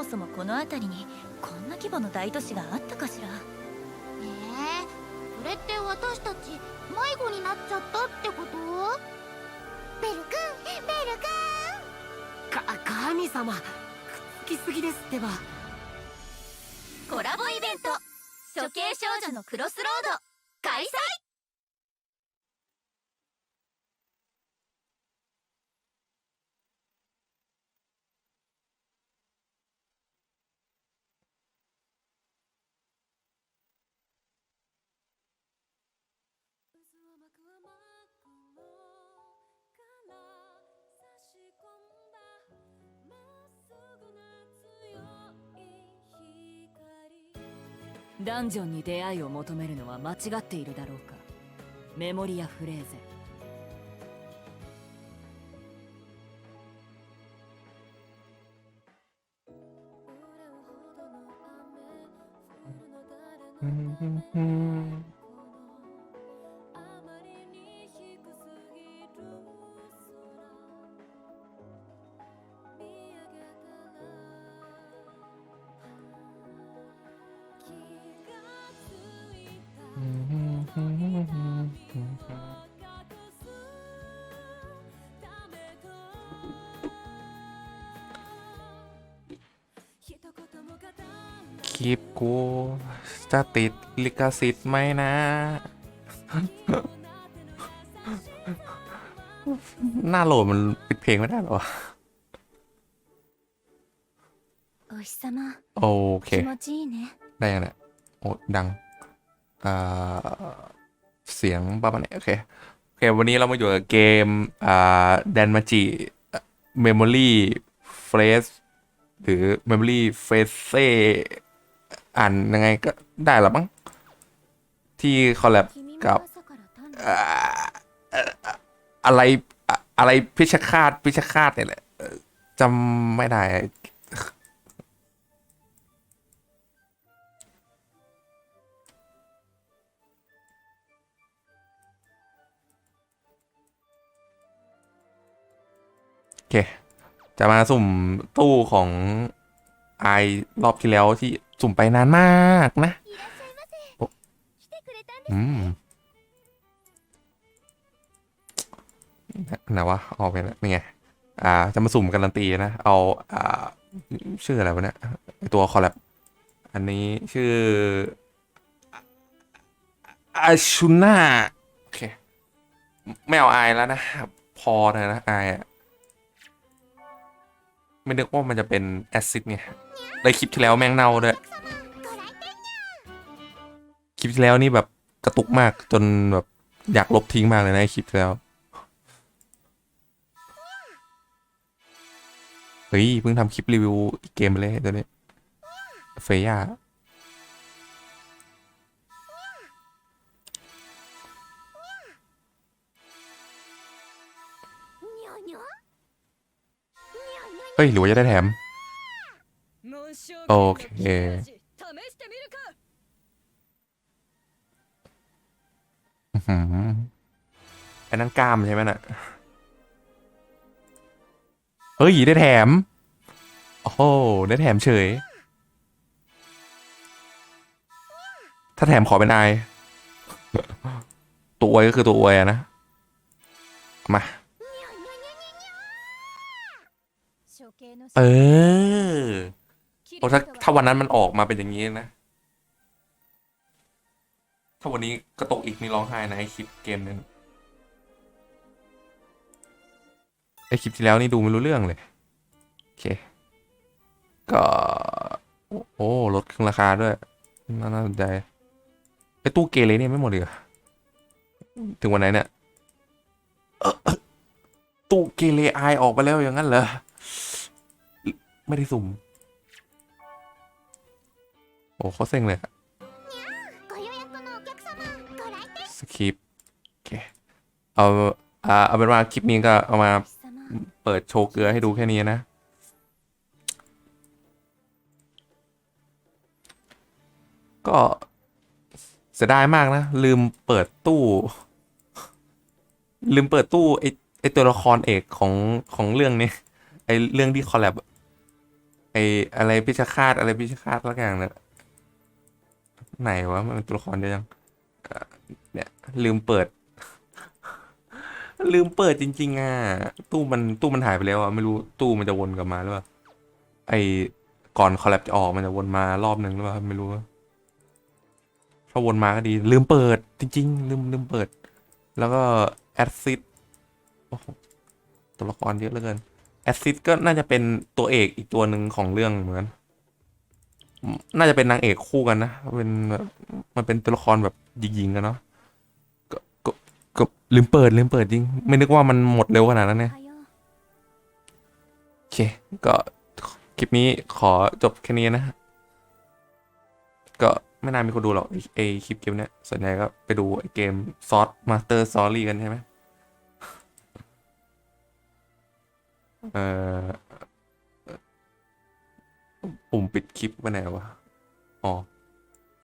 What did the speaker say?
もそもこの辺りにこんな規模の大都市があったかしら？ええそれって私たち迷子になっちゃったってこと？ベルくんベルくか神様くっつきすぎですってば。コラボイベント。処刑少女のクロスロード。開催ダンジョンに出会いを求めるのは間違っているだろうか。メモリア・フレーゼ คลิปกูจะติดลิขสิทธิ์ไหมนะ หน้าโหลดมันปิดเพลงไม่ได้หรอโอเคได้ยังเนี่ยโอ้ดังเสียงประมาณนี้โอเคโอเค วันนี้เรามาอยู่กับเกมอ่าแดนมาจิเมมโมรี่เฟสหรือเมมโมรี่เฟสเซ อ่านยังไงก็ได้หรอมั้งที่คอลแลบกับอะไรอะไรพิชคาตพิชคาตเนี่ยแหละจำไม่ได้โอเค จะมาสุ่มตู้ของไอรอบที่แล้วที่ สุ่มไปนานมากนะอืมนะวะออกไปแล้นี่ไงอ่า จะมาสุ่มการันตีนะ เอาอ่าชื่ออะไรวะเนี่ยตัวคอลแลบอันนี้ชื่ออาชุน่าโอเค ไม่เอาไอแล้วนะ พอเลยนะไออะ ไม่นึกว่ามันจะเป็นแอซิดไงเลยคลิปที่แล้วแมงเน่าด้วยคลิปที่แล้วนี่แบบกระตุกมากจนแบบอยากลบทิ้งมากเลยนะคลิปแล้วเฮ้ยเพิ่งทำคลิปรีวิวเกมเลยตอนนี้เฟย่า ฮ้ยหรือว่าจะได้แถม โอเคอื้อหือไอ้นั่นกล้ามใช่ไหมน่ะ เฮ้ย ได้แถม โอ้โห ได้แถมเฉย ถ้าแถมขอเป็นไอตัวอวยก็คือตัวอวยนะ มา เออโอ้ถ้าถ้าวันนั้นมันออกมาเป็นอย่างนี้นะ ถ้าวันนี้ก็ตกอีกนี่ร้องไห้นะไอคลิปเกมนั้นไอคลิปที่แล้วนี่ดูไม่รู้เรื่องเลย โอเค ก็ โอ้โอ้ลดครึ่งราคาด้วยน่าน่าสนใจไอตู้เกเรเนี่ยไม่หมดเลยเหรอถึงวันไหนเนี่ยเอ่อตู้เกเรไอออกไปแล้วอย่างนั้นเหรอ ไม่ได้สุ่ม โอ้เขาเซ็งเลยอะสคริปโอเอาาเอาเป็นว่าคลิปนี้ก็เอามาเปิดโชว์เกลือให้ดูแค่นี้นะ ก็เสียดายมากนะ ลืมเปิดตู้ ลืมเปิดตู้ไอไอตัวละครเอกของของเรื่องนี้ไอเรื่องที่คอลแลบ ไออะไรพิชคาตอะไรพิชคาตสักอย่างเนี่ยไหนวะมันเป็นตัวละครเดียวยังเนี่ยลืมเปิด ลืมเปิดจริง ๆอะตู้มันตู้มันหายไปแล้วอะไม่รู้ตู้มันจะวนกลับมาหรือเปล่าไอก่อนคอลแลบจะออกมันจะวนมารอบหนึ่งหรือเปล่าไม่รู้ถ้าวนมาก็ดี ลืมเปิดจริง ๆ ลืมลืมเปิด แล้วก็แอดซิดตัวละครเยอะเหลือเกิน แอดซิดก็น่าจะเป็นตัวเอกอีกตัวหนึ่งของเรื่องเหมือน น่าจะเป็นนางเอกคู่กันนะเป็นมันเป็นตัวละครแบบยิงๆกันเนาะก็ก็ก็ลืมเปิดลืมเปิดจริง ไม่นึกว่ามันหมดเร็วขนาดนั้นเนี่ยโอเค ก็คลิปนี้ขอจบแค่นี้นะก็ไม่น่ามีคนดูหรอกไอ้ไอคลิปเกมเนี้ยส่วนใหญ่ก็ไปดูไอเกมซอสมาสเตอร์ซอรี่กันใช่ไหม เอ่อปุ่มปิดคลิปมาไหนวะ อ๋อ